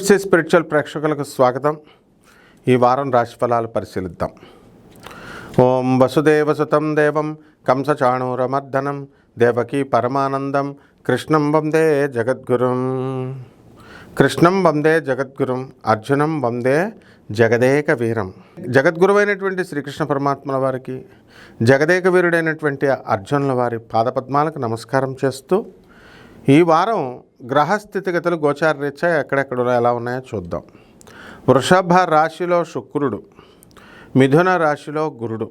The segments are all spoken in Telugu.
పిఎఫ్సి స్పిరిచువల్ ప్రేక్షకులకు స్వాగతం. ఈ వారం రాశిఫలాలు పరిశీలిద్దాం. ఓం వసుదేవసుతం దేవం కంసచాణూరమర్దనం దేవకీ పరమానందం కృష్ణం వందే జగద్గురుం. కృష్ణం వందే జగద్గురుం అర్జునం వందే జగదేక వీరం జగద్గురువైనటువంటి శ్రీకృష్ణ పరమాత్మల వారికి జగదేక వీరుడైనటువంటి అర్జునుల వారి పాదపద్మాలకు నమస్కారం చేస్తూ ఈ వారం గ్రహస్థితిగతులు గోచారరీత్యా ఎక్కడెక్కడ ఎలా ఉన్నాయో చూద్దాం. వృషభ రాశిలో శుక్రుడు మిథున రాశిలో గురుడు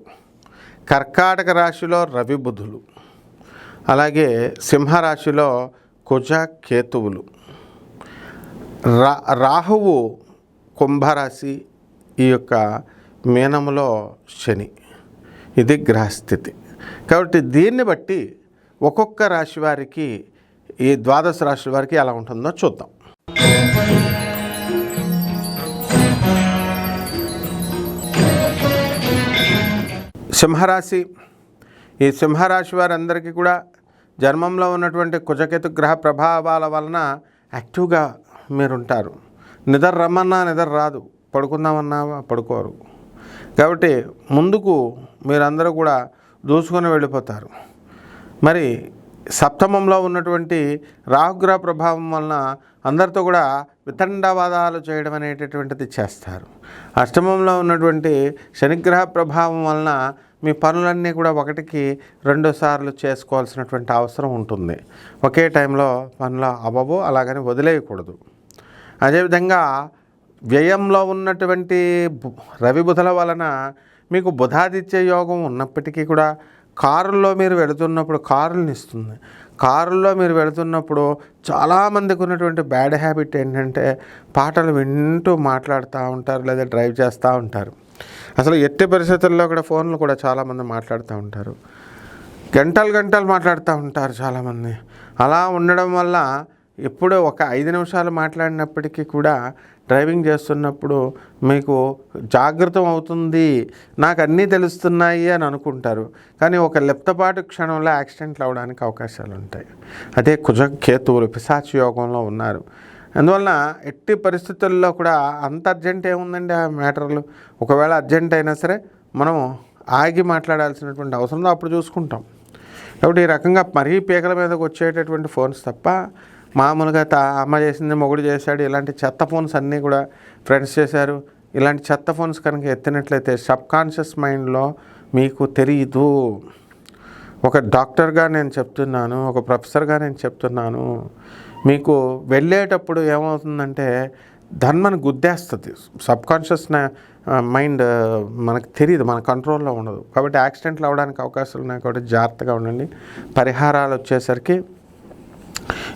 కర్కాటక రాశిలో రవి బుధులు అలాగే సింహరాశిలో కుజ కేతువులు. రా రాహువు కుంభరాశి ఈ యొక్క మీనములో శని. ఇది గ్రహస్థితి. కాబట్టి దీన్ని బట్టి ఒక్కొక్క రాశి వారికి ఈ ద్వాదశ రాశి వారికి ఎలా ఉంటుందో చూద్దాం. సింహరాశి. ఈ సింహరాశి వారందరికీ కూడా జన్మంలో ఉన్నటువంటి కుజకేతు గ్రహ ప్రభావాల వలన యాక్టివ్గా మీరుంటారు. నిద్ర రమ్మన్నా నిద్ర రాదు. పడుకుందామన్నా పడుకోరు. కాబట్టి ముందుకు మీరందరూ కూడా దూసుకొని వెళ్ళిపోతారు. మరి సప్తమంలో ఉన్నటువంటి రాహుగ్రహ ప్రభావం వలన అందరితో కూడా వితండవాదాలు చేయడం అనేటటువంటిది చేస్తారు. అష్టమంలో ఉన్నటువంటి శనిగ్రహ ప్రభావం వలన మీ పనులన్నీ కూడా ఒకటికి రెండు సార్లు చేసుకోవాల్సినటువంటి అవసరం ఉంటుంది. ఒకే టైంలో పనులు అవ్వవు అలాగని వదిలేయకూడదు. అదేవిధంగా వ్యయంలో ఉన్నటువంటి రవి బుధల వలన మీకు బుధాదిత్య యోగం ఉన్నప్పటికీ కూడా కారుల్లో మీరు వెళుతున్నప్పుడు కారుని ఇస్తుంది కారుల్లో మీరు వెళుతున్నప్పుడు చాలామందికి ఉన్నటువంటి బ్యాడ్ హ్యాబిట్ ఏంటంటే పాటలు వింటూ మాట్లాడుతూ ఉంటారు లేదా డ్రైవ్ చేస్తూ ఉంటారు. అసలు ఎట్టి పరిస్థితుల్లో కూడా ఫోన్లు కూడా చాలామంది మాట్లాడుతూ ఉంటారు. గంటలు గంటలు మాట్లాడుతూ ఉంటారు చాలామంది. అలా ఉండడం వల్ల ఎప్పుడో ఒక ఐదు నిమిషాలు మాట్లాడినప్పటికీ కూడా డ్రైవింగ్ చేస్తున్నప్పుడు మీకు జాగ్రత్తం అవుతుంది. నాకు అన్నీ తెలుస్తున్నాయి అని అనుకుంటారు. కానీ ఒక లిప్తపాటు క్షణంలో యాక్సిడెంట్లు అవడానికి అవకాశాలు ఉంటాయి. అదే కుజ కేతువులు పిశాచి యోగంలో ఉన్నారు. అందువలన ఎట్టి పరిస్థితుల్లో కూడా అంత అర్జెంట్ ఏముందండి ఆ మ్యాటర్లు? ఒకవేళ అర్జెంట్ అయినా సరే మనం ఆగి మాట్లాడాల్సినటువంటి అవసరంలో అప్పుడు చూసుకుంటాం. కాబట్టి ఈ రకంగా మరీ పీకల మీదకి వచ్చేటటువంటి ఫోన్స్ తప్ప మామూలుగా తా అమ్మ చేసింది మొగుడు చేశాడు ఇలాంటి చెత్త ఫోన్స్ అన్నీ కూడా ఫ్రెండ్స్ చేశారు. ఇలాంటి చెత్త ఫోన్స్ కనుక ఎత్తినట్లయితే సబ్ కాన్షియస్ మైండ్లో మీకు తెలియదు ఒక డాక్టర్గా నేను చెప్తున్నాను ఒక ప్రొఫెసర్గా నేను చెప్తున్నాను. మీకు వెళ్ళేటప్పుడు ఏమవుతుందంటే ధన్మని గుద్దేస్తుంది. సబ్ కాన్షియస్ మైండ్ మనకు తెలియదు మన కంట్రోల్లో ఉండదు. కాబట్టి యాక్సిడెంట్లు అవ్వడానికి అవకాశాలు ఉన్నాయి కాబట్టి జాగ్రత్తగా ఉండండి. పరిహారాలు వచ్చేసరికి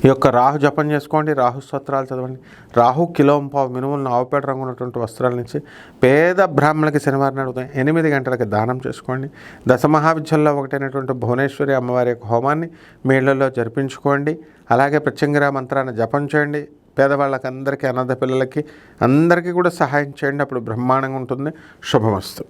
ఈ యొక్క రాహు జపం చేసుకోండి రాహు స్తోత్రాలు చదవండి. రాహు కిలోంపావు మినుములను ఆవుపేట రంగు ఉన్నటువంటి వస్త్రాల నుంచి పేద బ్రాహ్మణులకి శనివారం అడుగుతాం ఎనిమిది గంటలకి దానం చేసుకోండి. దశ మహావిద్యల్లో ఒకటైనటువంటి భువనేశ్వరి అమ్మవారి యొక్క హోమాన్ని మేళ్ళలో జరిపించుకోండి. అలాగే ప్రత్యంగిరా మంత్రాన్ని జపం చేయండి. పేదవాళ్ళకి అందరికీ అనాథ పిల్లలకి అందరికీ కూడా సహాయం చేయండి. అప్పుడు బ్రహ్మాండంగా ఉంటుంది. శుభమస్తు.